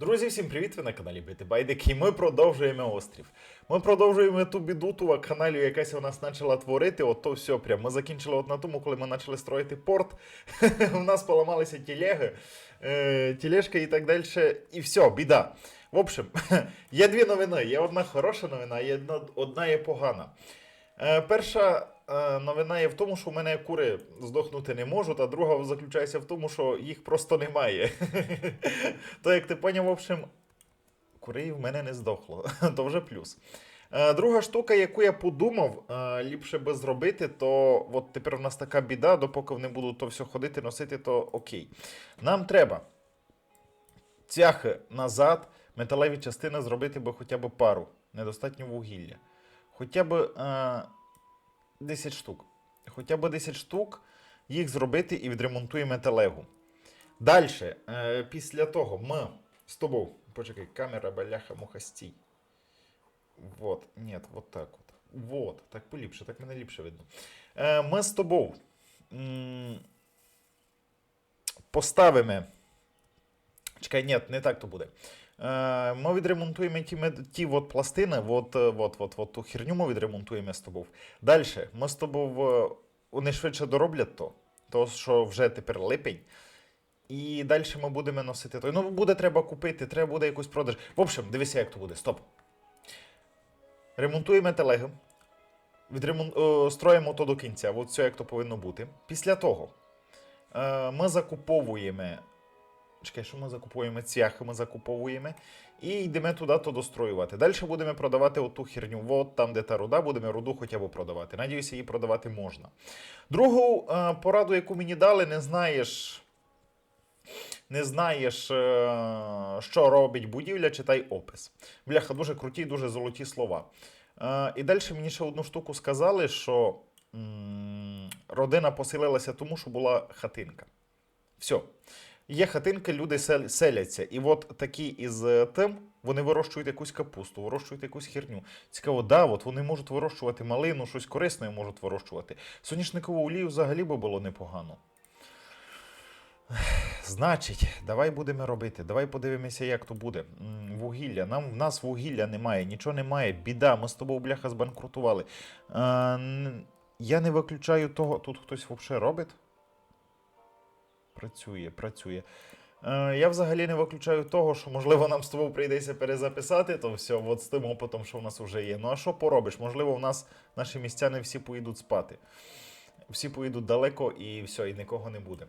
Друзі, всім привіт! Ви на каналі Бити Байдики. І ми продовжуємо острів. Ми продовжуємо ту біду, ту каналію, якась у нас почала творити. От то все прям. Ми закінчили от на тому, коли ми почали строїти порт. У нас поламалися телеги, е, і так далі. І все, біда. В общем, є дві новини. Є одна хороша новина, є одна, є погана. Е, перша новина є в тому, що в мене кури здохнути не можуть, а друга заключається в тому, що їх просто немає. То як ти поняв, в общем, курей в мене не здохло. То вже плюс. Е, Друга штука, яку я подумав, е, ліпше би зробити, то от тепер у нас така біда, допоки вони будуть то все ходити, носити, то окей. Нам треба цяхи назад, металеві частини зробити би хоча б пару. Недостатньо вугілля. Хоча б е, 10 штук. Хоча б 10 штук їх зробити і відремонтуємо металеву. Далі, е, після того ми з тобою. Почекай, камера, баляха, муха, стій. Вот, ні, вот так от. Вот, так поліпше, так мене ліпше видно. Е, ми з тобою поставимо. Чекай, ні, не так то буде. Е, ми відремонтуємо ті, ті от пластини, от, е, от, от, от ту херню ми відремонтуємо з тобою. Далі, ми з тобою е, вони швидше дороблять то, то що вже тепер липень. І далі ми будемо носити той. Ну, буде треба купити, треба буде якусь продаж. В общем, дивися, як то буде. Стоп. Ремонтуємо телеги. Відремон... Строїмо то до кінця, от все як то повинно бути. Після того ми закуповуємо. Чекай, що ми закуповуємо? Цяхи ми закуповуємо. І йдемо туди то достроювати. Далі будемо продавати оту херню. От там, де та руда, будемо руду хоча б продавати. Надіюся, її продавати можна. Другу е, пораду, яку мені дали, не знаєш. Не знаєш, е, що робить будівля, читай опис. Бляха, дуже круті, дуже золоті слова. Е, І далі мені ще одну штуку сказали, що родина поселилася тому, що була хатинка. Все. Є хатинки, люди селяться. І от такі із е, тим, вони вирощують якусь капусту, вирощують якусь херню. Цікаво, да, от вони можуть вирощувати малину, щось корисне можуть вирощувати. Соняшникову олію взагалі би було непогано. Значить, давай будемо робити. Давай подивимося, як то буде. Вугілля. Нам в нас вугілля немає, нічого немає. Біда, ми з тобою бляха збанкрутували. Е, я не виключаю того. Тут хтось взагалі робить. Працює, працює. Е, я взагалі не виключаю того, що можливо нам з тобою прийдеться перезаписати то все, от з тим опитом, що в нас вже є. Ну а що поробиш? Можливо, в нас наші містяни всі поїдуть спати. Всі поїдуть далеко і все, і нікого не буде.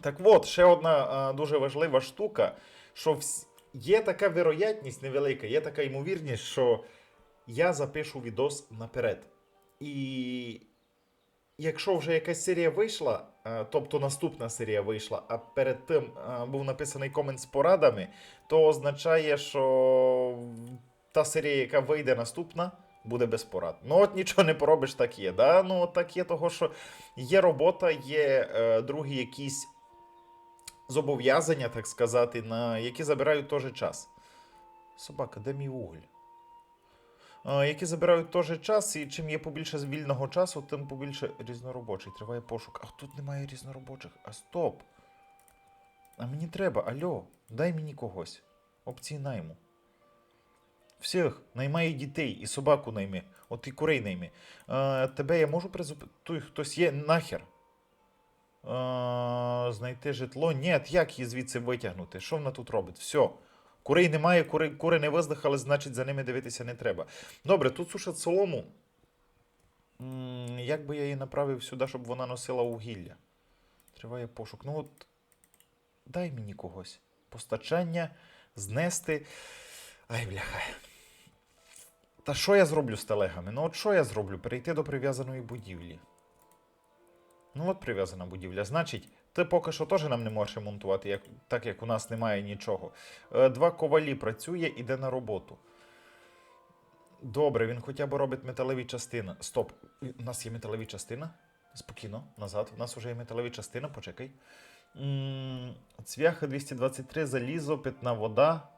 Так от, ще одна а, дуже важлива штука, що вс... є така вероятність невелика, є така ймовірність, що я запишу відос наперед. І якщо вже якась серія вийшла, тобто наступна серія вийшла, а перед тим був написаний комент з порадами, то означає, що та серія, яка вийде наступна, буде без порад. Ну от нічого не поробиш, так є. Да? Ну так є того, що є робота, є е, другі якісь зобов'язання, так сказати, на які забирають теж час. Собака, де мій уголь? Е, які забирають теж час, і чим є побільше вільного часу, тим побільше різноробочий. Триває пошук. А тут немає різноробочих. А стоп. А мені треба, альо, дай мені когось. Опції найму. Всіх, наймай дітей, і собаку найми, от і курей найми. Е, тебе я можу призупинити. Хтось є нахер. Е, знайти житло. Ні, як її звідси витягнути? Що вона тут робить? Все. Курей немає, кури, кури не виздихали, значить за ними дивитися не треба. Добре, тут сушать солому. Як би я її направив сюди, щоб вона носила вугілля? Триває пошук. Ну от. Дай мені когось. Постачання, знести. Ай, бляха. Та що я зроблю з телегами? Ну от що я зроблю? Перейти до прив'язаної будівлі. Ну от прив'язана будівля. Значить, ти поки що теж нам не можеш ремонтувати, як, так як у нас немає нічого. Е, Два ковалі працює, іде на роботу. Добре, він хоча б робить металеві частини. Стоп, у нас є металеві частини. Спокійно, назад. У нас вже є металеві частини, почекай. М, Цвяхи 223, залізо, питна вода.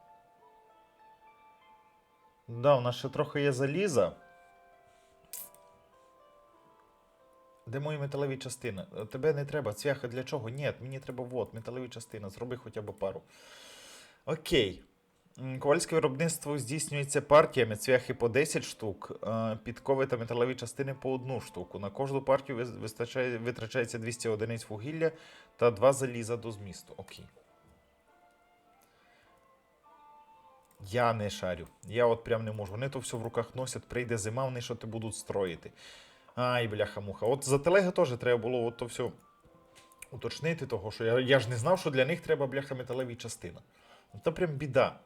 Да, у нас ще трохи є заліза. Де мої металеві частини? Е, Тебе не треба, цвяха для чого? Ні, мені треба вот, металеві частини, зроби хоча б пару. Окей. Ковальське виробництво здійснюється партіями цвяхи по 10 штук, е, підкови та металеві частини по одну штуку. На кожну партію вистачає, витрачається 200 одиниць вугілля та 2 заліза до змісту. Окей. Я не шарю. Я от прям не можу. Вони то все в руках носять, прийде зима, вони що ти будуть строїти. Ай, бляха-муха. От за телеги теж треба було от то все уточнити, того, що я, я ж не знав, що для них треба бляха металеві частина. Ну, То прям біда.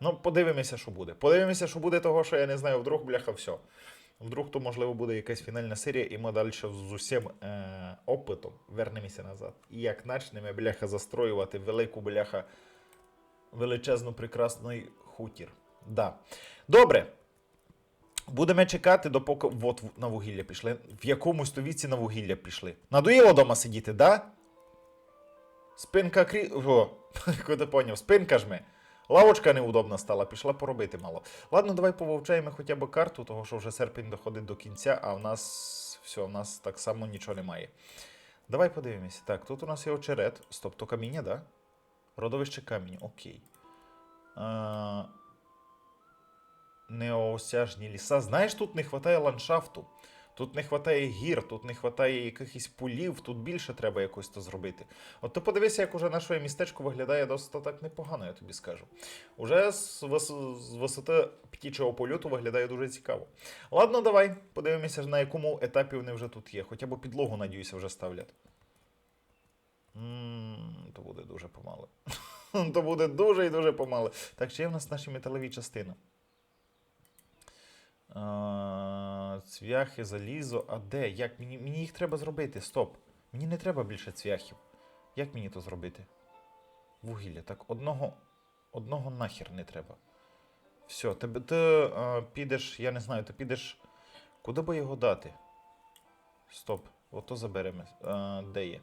Ну, подивимося, що буде. Подивимося, що буде того, що я не знаю, вдруг бляха все. Вдруг то, можливо, буде якась фінальна серія, і ми далі з усім е, опитом вернемося назад. І як начнемо бляха застроювати велику бляха величезну прекрасний хутір. Да. Добре. Будемо чекати, допоки. От на вугілля пішли. В якомусь то віці на вугілля пішли. Надоїло вдома сидіти, да? Спинка крі. О, куди поняв, спинка жме. Лавочка неудобна стала, пішла поробити мало. Ладно, давай пововчаємо хоча б карту, того що вже серпень доходить до кінця, а в нас все, в нас так само нічого немає. Давай подивимося. Так, тут у нас є очерет. Стоп, то каміння, да? Родовище камінь, окей. А, неосяжні ліса. Знаєш, тут не вистачає ландшафту. Тут не вистачає гір, тут не вистачає якихось полів, тут більше треба якось то зробити. От ти подивися, як уже наше містечко виглядає досить так непогано, я тобі скажу. Уже з, вис- з висоти птічого польоту виглядає дуже цікаво. Ладно, давай подивимося, на якому етапі вони вже тут є. Хоча б підлогу, надіюся, вже ставлять. То буде дуже помало. То буде дуже і дуже помало. Так, чи є в нас наші металеві частини? Цвяхи, залізо. А де? Як? Мені, мені їх треба зробити. Стоп. Мені не треба більше цвяхів. Як мені то зробити? Вугілля. Так, одного. Одного нахер не треба. Все, ти, ти а, підеш, я не знаю, ти підеш. Куди би його дати? Стоп, ото заберемо. А, де є?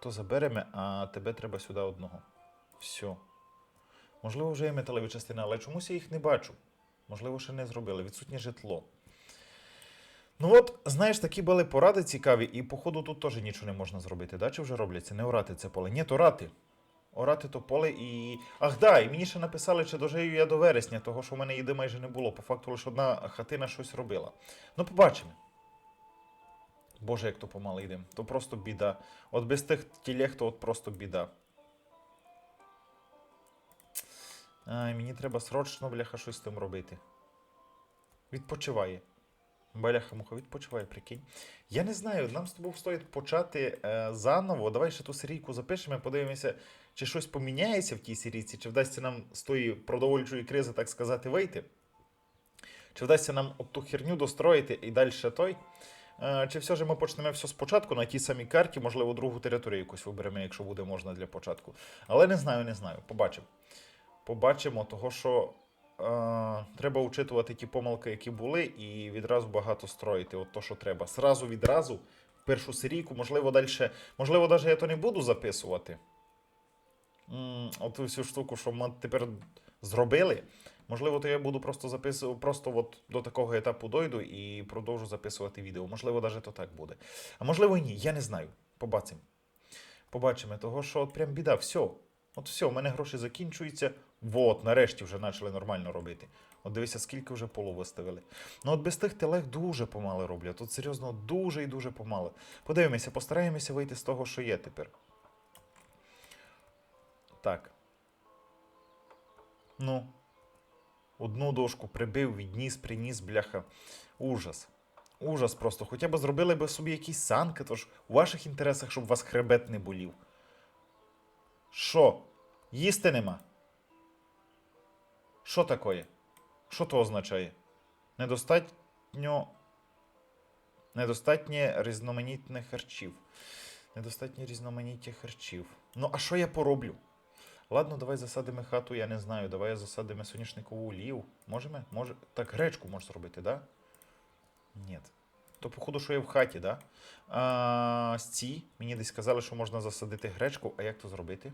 То заберемо, а тебе треба сюди одного. Все. Можливо, вже є металеві частини, але чомусь я їх не бачу. Можливо, ще не зробили. Відсутнє житло. Ну от, знаєш, такі були поради цікаві, і походу тут теж нічого не можна зробити. Да? Чи вже робляться? Не орати це поле. Ні, то орати. Орати то поле і. Ах, да, і мені ще написали, чи дожию я до вересня, того що в мене їди майже не було. По факту лише одна хатина щось робила. Ну, побачимо. Боже, як то помало йдемо. То просто біда. От без тих тілег, то от просто біда. Ай, мені треба срочно, бляха, щось з тим робити. Відпочиває. Бляха муха, відпочиває, прикинь. Я не знаю, нам з тобою стоїть почати е, заново. Давай ще ту серійку запишемо, подивимося, чи щось поміняється в тій серійці, чи вдасться нам з тої продовольчої кризи, так сказати, вийти. Чи вдасться нам от ту херню достроїти і далі той. Е, Чи все ж ми почнемо все спочатку на тій самій карті, можливо, другу територію якусь виберемо, якщо буде можна для початку. Але не знаю, не знаю. Побачимо. Побачимо, того що е, треба учитувати ті помилки, які були, і відразу багато строїти. От то, що треба. Сразу відразу, першу серійку, можливо, далі. Можливо, навіть я то не буду записувати. От всю штуку, що ми тепер зробили. Можливо, то я буду просто записувати, просто от до такого етапу дойду і продовжу записувати відео. Можливо, навіть то так буде. А можливо і ні, я не знаю. Побачимо. Побачимо, того, що от прям біда, все. От все, у мене гроші закінчуються. Вот, нарешті вже почали нормально робити. От дивися, скільки вже полу виставили. Ну от без тих телег дуже помало роблять. Тут серйозно дуже і дуже помало. Подивимося, постараємося вийти з того, що є тепер. Так. Ну. Одну дошку прибив, відніс, приніс, бляха. Ужас. Ужас просто. Хоча б зробили би собі якісь санки, тож у ваших інтересах, щоб вас хребет не болів. Що? Їсти нема? Що такое? Що то означає? Недостатньо. Недостатнє різноманітних харчів. Недостатнє різноманіття харчів. Ну, а що я пороблю? Ладно, давай засадимо хату, я не знаю. Давай засадимо соняшникову олію. Можемо? Може. Так, гречку можеш зробити, да? Ні. То, походу, що я в хаті, да? А, з ці мені десь сказали, що можна засадити гречку, а як то зробити?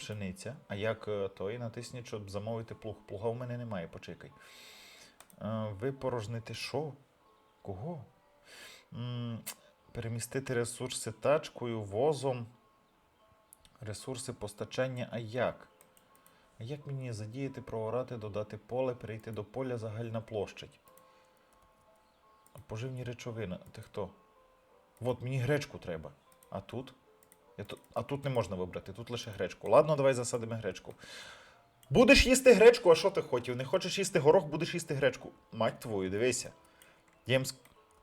Пшениця. А як е, той натисніть, щоб замовити плуг. Плуга у мене немає, почекай. А, випорожнити що? Кого? Перемістити ресурси тачкою, возом. Ресурси постачання, а як? А як мені задіяти, проорати, додати поле, перейти до поля загальна площадь? Поживні речовини. Ти хто? От мені гречку треба. А тут? А тут не можна вибрати, тут лише гречку. Ладно, давай засадимо гречку. Будеш їсти гречку, а що ти хотів? Не хочеш їсти горох, будеш їсти гречку. Мать твою, дивися. Їм ск-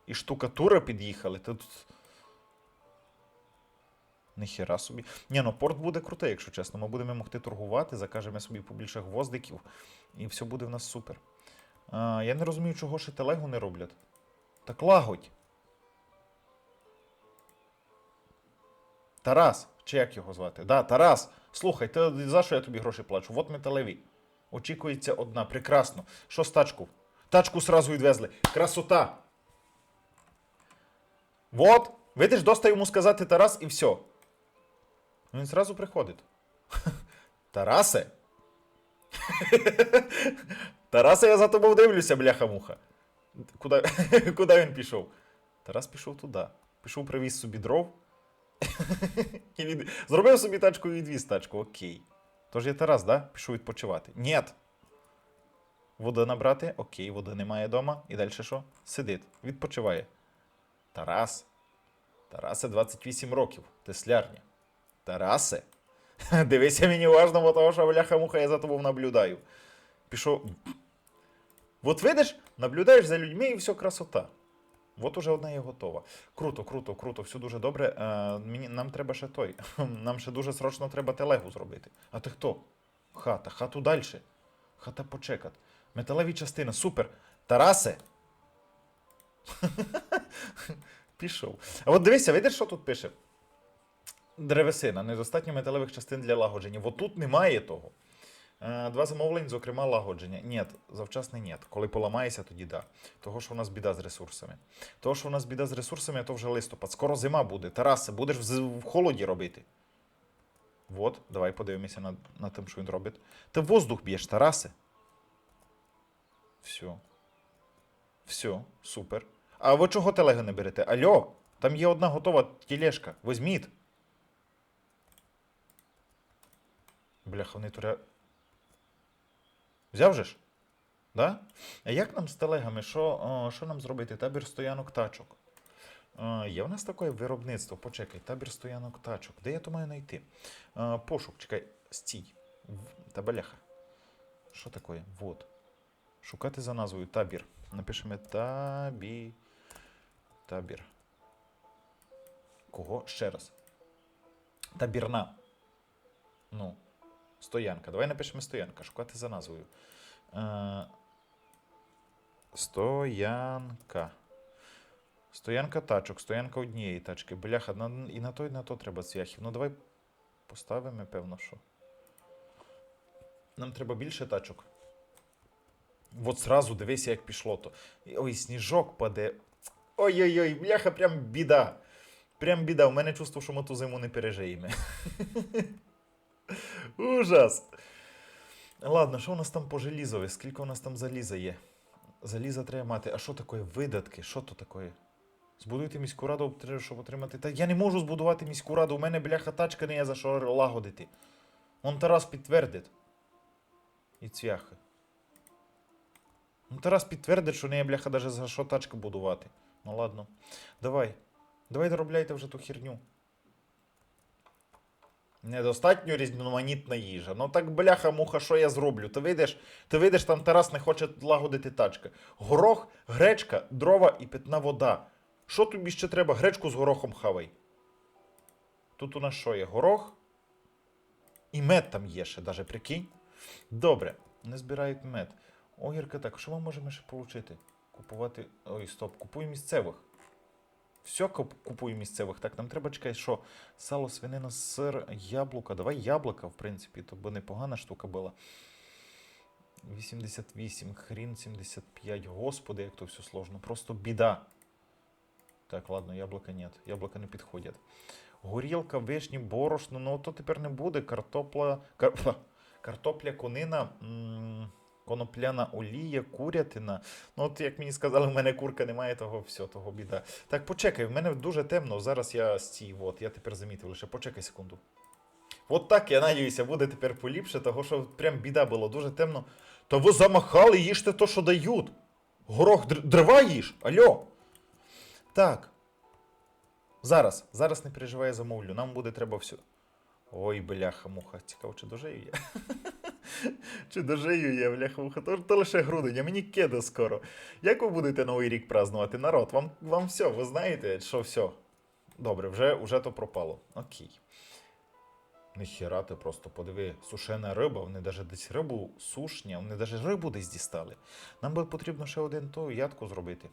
і штукатура під'їхали. Тут. Ніхера собі. Ні, ну порт буде крутий, якщо чесно. Ми будемо могти торгувати, закажемо собі побільше гвоздиків, і все буде в нас супер. А, я не розумію, чого ще телегу не роблять. Так лагодь. Тарас, чи як його звати? Да, Тарас. Слухай, ти за що я тобі гроші плачу? От металеві. Очікується одна. Прекрасно. Що з тачку? Тачку сразу відвезли. Красота. Вот. Видиш, доста йому сказати Тарас і все. Він зразу приходить. Тарасе? Тарасе, я за тобою дивлюся, бляха-муха. Куди він пішов? Тарас пішов туди. Пішов, привіз собі дров. І від... Зробив собі тачку і відвіз тачку. Окей. Тож я Тарас, да? Пішов відпочивати. Нєт. Вода набрати? Окей, води немає вдома. І далі що? Сидить, відпочиває. Тарас. Тарасе 28 років. Теслярня. Тарасе. Дивися мені уважно, бо того, що бляха-муха, я за тобою наблюдаю. Пішов. От видиш, наблюдаєш за людьми і все красота. От уже одна є готова. Круто, круто, круто, все дуже добре. Е, мені, нам треба ще той. Нам ще дуже срочно треба телегу зробити. А ти хто? Хата, хату далі. Хата почекат. Металеві частини, супер. Тарасе. Пішов. А от дивися, видиш, що тут пише? Древесина, недостатньо металевих частин для лагодження. От тут немає того. Е, Два замовлення, зокрема, лагодження. Ні, завчасне ні. Коли поламається, тоді да. Того, що у нас біда з ресурсами. Того, що у нас біда з ресурсами, то вже листопад. Скоро зима буде. Тарасе, будеш в, холоді робити. От, давай подивимося на, на тим, що він робить. Ти воздух б'єш, Тарасе. Все. Все, супер. А ви чого телеги не берете? Альо, там є одна готова тілешка. Візьміть. Бляха, вони туря. Взяв же ж? Да? А як нам з телегами? Що, о, що нам зробити? Табір стоянок тачок. Е, є в нас таке виробництво. Почекай, табір стоянок тачок. Де я то маю знайти? Е, пошук, чекай, стій. В- Та бляха. Що таке? Вот. Шукати за назвою табір. Напишемо табі. Табір. Кого? Ще раз. Табірна. Ну. Стоянка. Давай напишемо стоянка. Шукати за назвою. Е, стоянка. Стоянка тачок, стоянка однієї тачки. Бляха, і на то, і на то треба цвяхів. Ну давай поставимо, певно, що. Нам треба більше тачок. От зразу дивися, як пішло то. Ой, сніжок паде. Ой-ой-ой, бляха, прям біда. Прям біда. У мене чувство, що ми ту зиму не пережиємо. Ужас. Ладно, що у нас там по желізові? Скільки у нас там заліза є? Заліза треба мати. А що таке видатки? Що то таке? Збудуйте міську раду, щоб отримати. Та я не можу збудувати міську раду. У мене бляха тачка не є за що лагодити. Он Тарас підтвердить. І цвяхи. Ну, Тарас підтвердить, що не є бляха даже за що тачка будувати. Ну ладно. Давай. Давай доробляйте вже ту херню. Недостатньо різноманітна їжа. Ну так бляха-муха, що я зроблю? Ти вийдеш, ти вийдеш, там Тарас не хоче лагодити тачка. Горох, гречка, дрова і питна вода. Що тобі ще треба? Гречку з горохом хавай. Тут у нас що є? Горох? І мед там є ще, даже прикинь. Добре, не збирають мед. Огірка так, що ми можемо ще отримати? Купувати. Ой, стоп, купуй місцевих. Все куп- купуй місцевих. Так, нам треба чекай, що сало, свинина, сир, яблука. Давай яблука, в принципі, то би непогана штука була. 88, хрін 75. Господи, як то все сложно. Просто біда. Так, ладно, яблука нет. Яблука не підходять. Горілка, вишні, борошно, ну то тепер не буде. Картопла. Кар... Картопля, конина, м, конопляна олія, курятина. Ну, от як мені сказали, в мене курка немає, того все, того біда. Так, почекай, в мене дуже темно. Зараз я стій, от, я тепер замітив лише. Почекай секунду. От так, я надіюся, буде тепер поліпше, того що прям біда було дуже темно. Та ви замахали, їжте то, що дають. Горох, др- дрова їж. Альо. Так. Зараз, зараз не переживай, замовлю. Нам буде треба все. Ой, бляха, муха. Цікаво, чи дожию я? чи дожию я, бляха, муха? То, то лише грудень, а мені кеда скоро. Як ви будете Новий рік празднувати? Народ, вам, вам все, ви знаєте, що все. Добре, вже, вже то пропало. Окей. Ніхіра ти просто подиви, сушена риба, вони навіть десь рибу сушні, вони навіть рибу десь дістали. Нам би потрібно ще один то ядку зробити.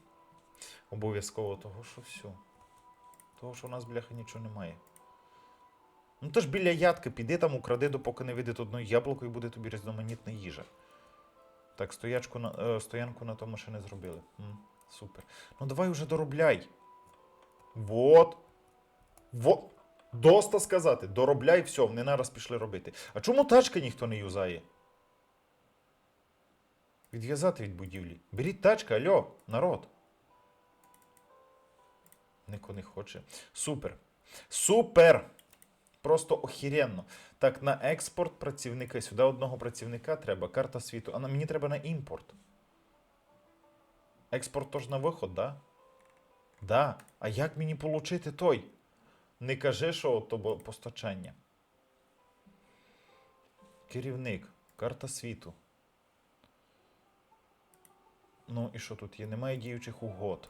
Обов'язково того, що все. Того, що у нас, бляха, нічого немає. Ну то ж біля ядки піди там, укради, допоки не вийде одно яблуко і буде тобі різноманітна їжа. Так, стоячку на, е, стоянку на тому ще не зробили. М, супер. Ну давай уже доробляй. Вот. Вот. Доста сказати. Доробляй все, вони нараз пішли робити. А чому тачки ніхто не юзає? Відв'язати від будівлі. Беріть тачка, альо, народ. Ніхто не хоче. Супер. Супер! Просто охеренно. Так, на експорт працівника. Сюди одного працівника треба. Карта світу. А мені треба на імпорт. Експорт тож на виход, да? Да. А як мені получити той? Не кажи, що то постачання. Керівник. Карта світу. Ну і що тут є? Немає діючих угод.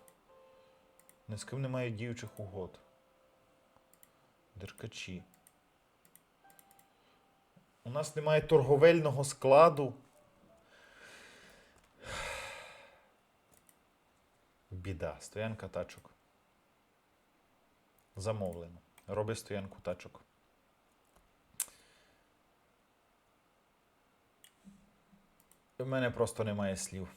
Ні з ким немає діючих угод. Деркачі. У нас немає торговельного складу. Біда. Стоянка тачок. Замовлено. Роби стоянку тачок. У мене просто немає слів.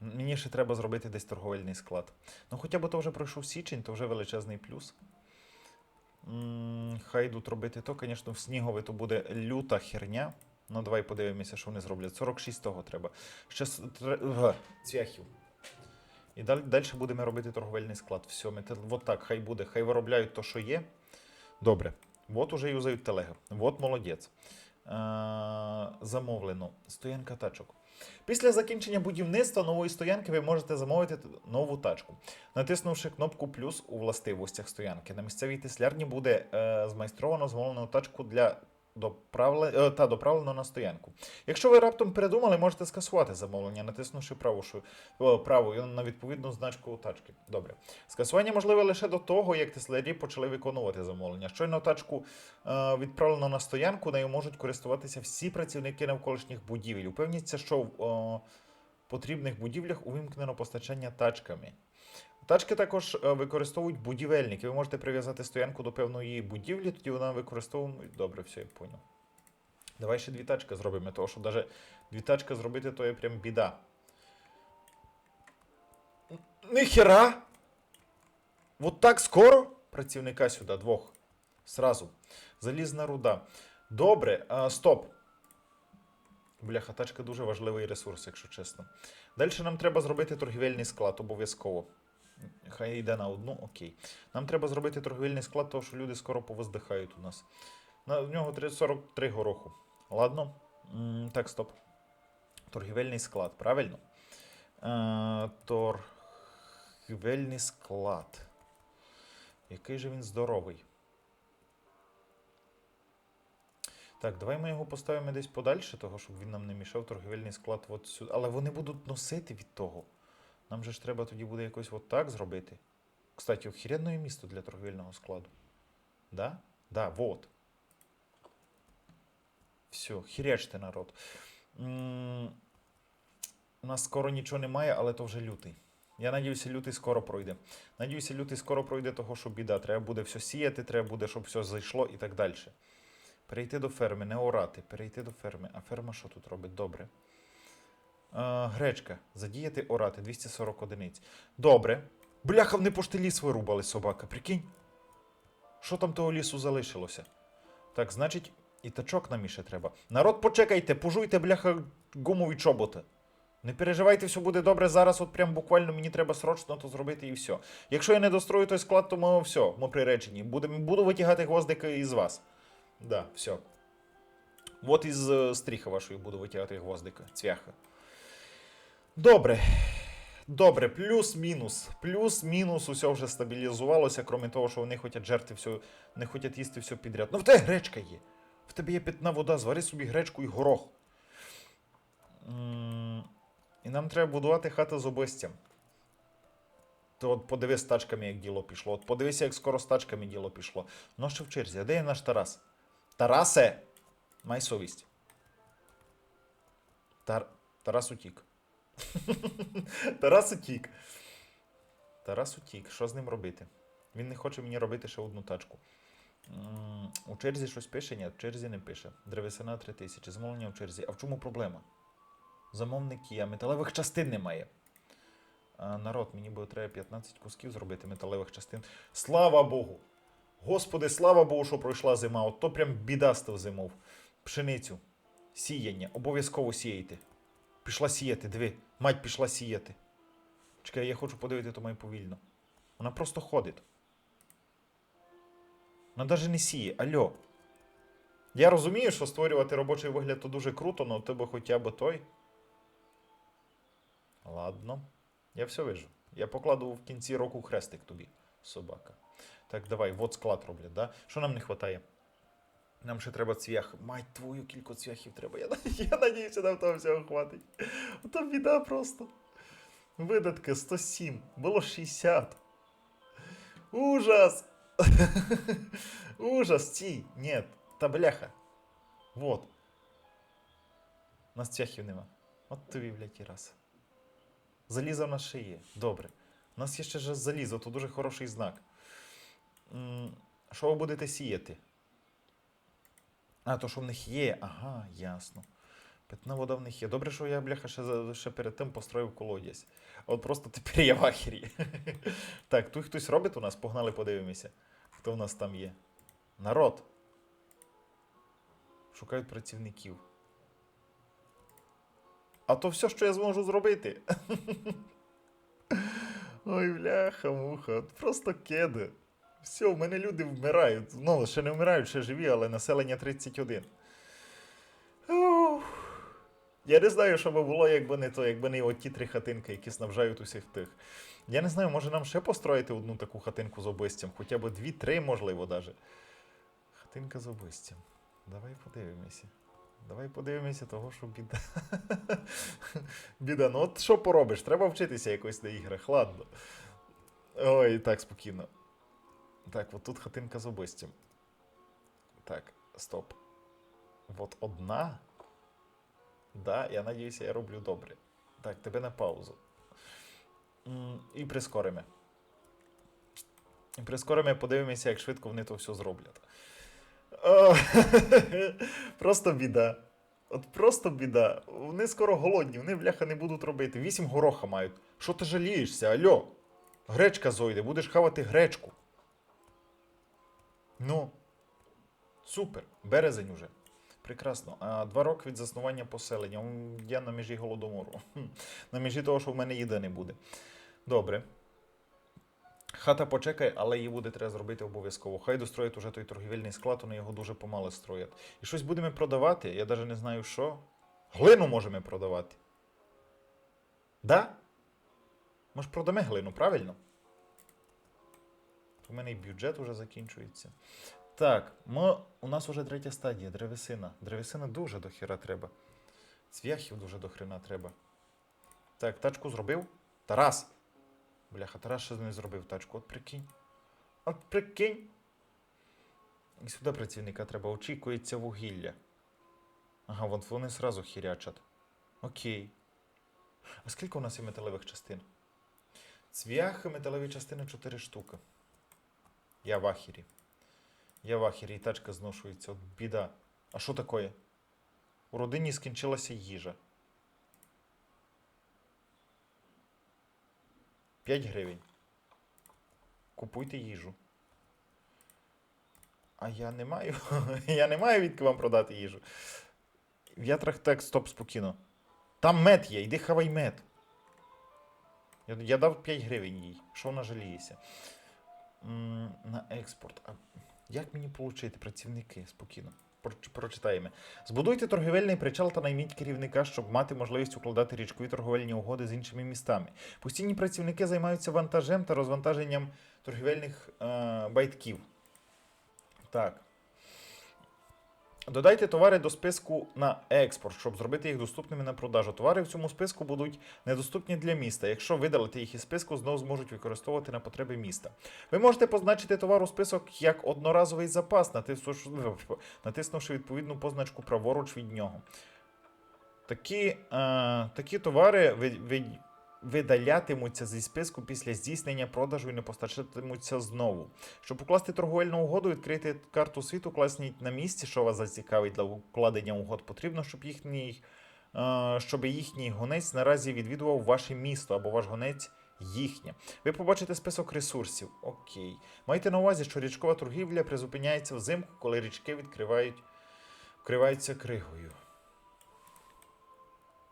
Мені ще треба зробити десь торговельний склад. Ну, хоча б то вже пройшов січень, то вже величезний плюс. Хай йдуть робити то, звісно, в снігові то буде люта херня. Ну, давай подивимося, що вони зроблять. 46 того треба. Ще цвяхів. І далі, будемо робити торговельний склад. Все, ми от так, хай буде, хай виробляють то, що є. Добре. От уже юзають телеги. От молодець. Е, замовлено. Стоянка тачок. Після закінчення будівництва нової стоянки ви можете замовити нову тачку. Натиснувши кнопку плюс у властивостях стоянки. На місцевій теслярні буде е, змайстровано змовлену тачку для доправле, е, та доправлено на стоянку. Якщо ви раптом передумали, можете скасувати замовлення, натиснувши о, праву і на відповідну значку тачки. Добре. Скасування можливе лише до того, як теслярі почали виконувати замовлення. Щойно тачку е, відправлено на стоянку, нею можуть користуватися всі працівники навколишніх будівель. Упевніться, що в о, потрібних будівлях увімкнено постачання тачками. Тачки також е, використовують будівельники. Ви можете прив'язати стоянку до певної будівлі, тоді вона використовує. Добре, все, я поняв. Давай ще дві тачки зробимо, тому що навіть дві тачки зробити то є прям біда. Ніхера! Вот так скоро? Працівника сюди, двох. Сразу. Залізна руда. Добре, а, стоп. Бляха, тачка дуже важливий ресурс, якщо чесно. Далі нам треба зробити торгівельний склад, обов'язково. Хай йде на одну, окей. Нам треба зробити торгівельний склад, тому що люди скоро повоздихають у нас. На нього 43 гороху. Ладно? Так, стоп. Торгівельний склад, правильно? Е, торгівельний склад. Який же він здоровий. Так, давай ми його поставимо десь подальше, того, щоб він нам не мішав торгівельний склад от сюди. Але вони будуть носити від того. Нам же ж треба тоді буде якось от так зробити. Кстати, охеренне місто для торгівельного складу. Да? Да, вот. Все, хірячте народ. У нас скоро нічого немає, але то вже лютий. Я надіюся, лютий скоро пройде. Надіюся, лютий скоро пройде, того, що біда. Треба буде все сіяти, треба буде, щоб все зайшло і так далі. Перейти до ферми, не орати, перейти до ферми. А ферма що тут робить? Добре. А, гречка. Задіяти орати 240 одиниць. Добре. Бляха, вони пошти ліс вирубали собака, прикинь. Що там того лісу залишилося? Так, значить, і тачок нам іще треба. Народ, почекайте, пожуйте, бляха, гумові чоботи. Не переживайте, все буде добре. Зараз, от прям буквально мені треба срочно то зробити і все. Якщо я не дострою той склад, то ми все, ми приречені. Будем, буду витягати гвоздики із вас. Да, все. От із е, стріха вашої буду витягати гвоздика, цвяха. Добре. Добре, плюс-мінус. Плюс-мінус усе вже стабілізувалося, крім того, що вони хочуть жерти все, не хочуть їсти все підряд. Ну в тебе гречка є. В тебе є питна вода, звари собі гречку і горох. І нам треба будувати хату з обистям. То от подивись з тачками, як діло пішло. От подивися, як скоро з тачками діло пішло. Ну що в черзі, а де є наш Тарас? Тарасе! Май совість. Тар... Тарас утік. Тарас утік. Тарас утік. Що з ним робити? Він не хоче мені робити ще одну тачку. У черзі щось пише? Ні, в черзі не пише. Древесина 3000. Замовлення в черзі. А в чому проблема? Замовник є, металевих частин немає. А, народ, мені буде треба 15 кусків зробити металевих частин. Слава Богу! Господи, слава Богу, що пройшла зима. От то прям біда тих зимов. Пшеницю. Сіяння. Обов'язково сіяйте. Пішла сіяти, диви. Мать пішла сіяти. Чекай, я хочу подивити, то має повільно. Вона просто ходить. Вона навіть не сіє. Альо. Я розумію, що створювати робочий вигляд то дуже круто, але у тебе хоча б той. Ладно. Я все вижу. Я покладу в кінці року хрестик тобі, собака. Так, давай, вот склад роблять, да? Що нам не вистачає? Нам ще треба цвях. Мать твою кілько цвяхів треба. Я, я надіюся, нам того всього хватить. Ото біда просто. Видатки 107, було 60. Ужас! Ужас, стій! Ні, та бляха. Вот. Нас цвяхів нема. От тобі, блядь, і раз. Залізо в нас ще. Добре. У нас є ще залізо, то дуже хороший знак. Що ви будете сіяти? А, то що в них є. Ага, ясно. Питна вода в них є. Добре, що я, бляха, ще, ще перед тим построїв колодязь. От просто тепер я в ахері. так, тут хтось робить у нас, погнали, подивимося. Хто в нас там є? Народ. Шукають працівників. А то все, що я зможу зробити. Ой, бляха, муха, просто кеди. Все, в мене люди вмирають. Ну, ще не вмирають, ще живі, але населення 31. Ух. Я не знаю, що би було, якби не то, якби не ті три хатинки, які снабжають усіх тих. Я не знаю, може нам ще построїти одну таку хатинку з обистям, хоча б дві-три, можливо, даже. Хатинка з обистям. Давай подивимося. Давай подивимося того, що біда. біда. Ну от що поробиш? Треба вчитися якось на іграх, ладно. Ой, так, спокійно. Так, от тут хатинка з обистям. Так, стоп. От одна. Да, я надіюся, я роблю добре. Так, тебе на паузу. І прискоримо. І прискоримо, подивимося, як швидко вони то все зроблять. О, Просто біда. От просто біда. Вони скоро голодні, вони бляха не будуть робити. Вісім гороха мають. Що ти жалієшся? Альо? Гречка зойде, будеш хавати гречку. Ну. Супер. Березень уже. Прекрасно. Два роки від заснування поселення. Я на межі голодомору. На межі того, що в мене їди не буде. Добре. Хата почекає, але її буде треба зробити обов'язково. Хай достроять уже той торгівельний склад, вони його дуже помало строять. І щось будемо продавати, я навіть не знаю що. Глину можемо продавати. Да? Ми ж продамо глину, правильно? У мене і бюджет вже закінчується. Так, ми, у нас вже третя стадія древесина. Древесина дуже до хіра треба. Цвяхів дуже до хрена треба. Так, тачку зробив? Тарас! Бляха, Тарас ще не зробив тачку. От прикинь. От прикинь. І сюди працівника треба. Очікується вугілля. Ага, вон вони сразу хірячать. Окей. А скільки у нас є металевих частин? Цвяхи, металеві частини 4 штуки. Я в ахері. Я в ахері, і тачка зношується. От біда. А що таке? У родині скінчилася їжа. 5 гривень. Купуйте їжу. А я не маю. я не маю відки вам продати їжу. В ятрах так, стоп, спокійно. Там мед є, йди хавай мед. Я дав 5 гривень їй. Що вона жаліється? На експорт. А Як мені отримати працівники? Спокійно. Прочитаємо. Збудуйте торгівельний причал та найміть керівника, щоб мати можливість укладати річкові торговельні угоди з іншими містами. Постійні працівники займаються вантажем та розвантаженням торгівельних е, байтків. Так. Додайте товари до списку на експорт, щоб зробити їх доступними на продажу. Товари в цьому списку будуть недоступні для міста. Якщо видалити їх із списку, знову зможуть використовувати на потреби міста. Ви можете позначити товар у список як одноразовий запас, натиснувши, відповідну позначку праворуч від нього. Такі, е, такі товари ви, видалятимуться зі списку після здійснення продажу і не постачатимуться знову. Щоб укласти торговельну угоду, відкрити карту світу, класніть на місці, що вас зацікавить для укладення угод. Потрібно, щоб їхній, е, щоб їхній гонець наразі відвідував ваше місто або ваш гонець їхнє. Ви побачите список ресурсів. Окей. Майте на увазі, що річкова торгівля призупиняється взимку, коли річки відкривають, вкриваються кригою.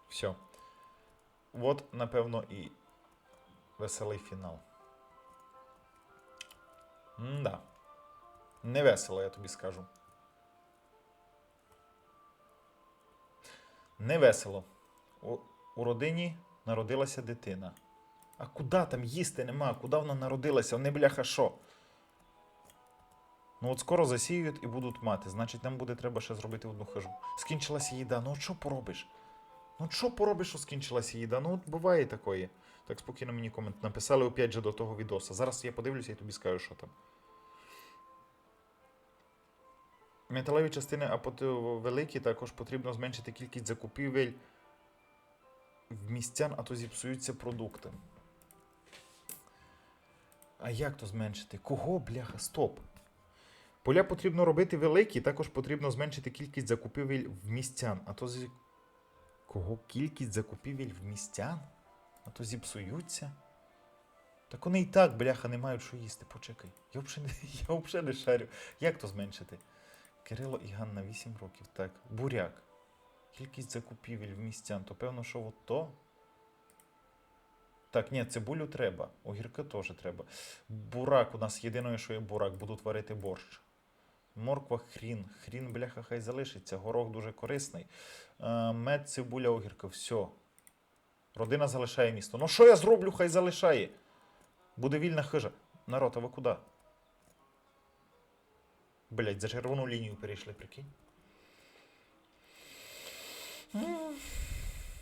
Все. От, напевно, і веселий фінал. М-да. Не весело, я тобі скажу. Не весело. У, у родині народилася дитина. А куди там їсти нема? Куди вона народилася? Вони бляха що? Ну от скоро засіють і будуть мати. Значить, нам буде треба ще зробити одну хижу. Скінчилася їда. Ну от що поробиш? Ну що поробиш, що скінчилася їда? Ну от буває такої. Так спокійно мені комент написали опять же до того відоса. Зараз я подивлюся і тобі скажу, що там. Металеві частини, а великі також потрібно зменшити кількість закупівель в містян, а то зіпсуються продукти. А як то зменшити? Кого, бляха? Стоп. Поля потрібно робити великі, також потрібно зменшити кількість закупівель в містян. А то. Кого кількість закупівель в містян? А то зіпсуються. Так вони і так, бляха, не мають що їсти. Почекай. Я взагалі не, шарю. Як то зменшити? Кирило і Ганна 8 років. Так. Буряк. Кількість закупівель в містян. То певно, що от то. Так, ні, цибулю треба. Огірки теж треба. Бурак у нас єдине, що є бурак, будуть варити борщ. Морква хрін. Хрін, бляха, хай залишиться. Горох дуже корисний. Е, мед, цибуля, огірка. Все. Родина залишає місто. Ну що я зроблю, хай залишає. Буде вільна хижа. Народ, а ви куди? Блять, за червону лінію перейшли, прикинь.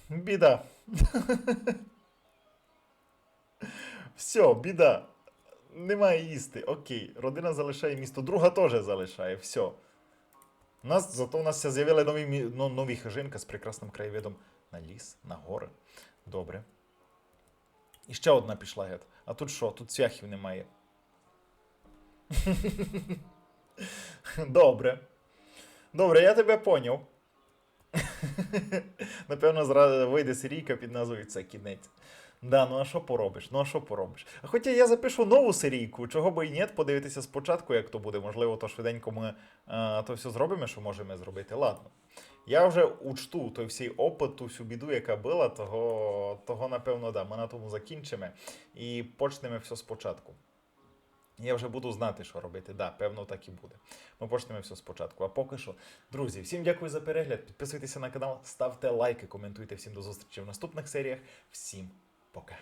Біда. Все, біда. Немає їсти. Окей. Родина залишає місто. Друга теж залишає. Все. У нас, зато у нас з'явили нові, ну, нові хижинка з прекрасним краєвидом на ліс, на гори. Добре. І ще одна пішла гет. А тут що? Тут цвяхів немає. Добре. Добре, я тебе поняв. Напевно, зразу вийде серійка під назвою Це кінець. Да, ну а що поробиш? Ну а що поробиш? А хоча я запишу нову серійку, чого би і ні, подивитися спочатку, як то буде. Можливо, то швиденько ми е, то все зробимо, що можемо зробити. Ладно. Я вже учту той всій опит, ту всю біду, яка була, того, того напевно, да, ми на тому закінчимо і почнемо все спочатку. Я вже буду знати, що робити. Да, певно, так і буде. Ми почнемо все спочатку. А поки що, друзі, всім дякую за перегляд. Підписуйтеся на канал, ставте лайки, коментуйте. Всім до зустрічі в наступних серіях. Всім пока.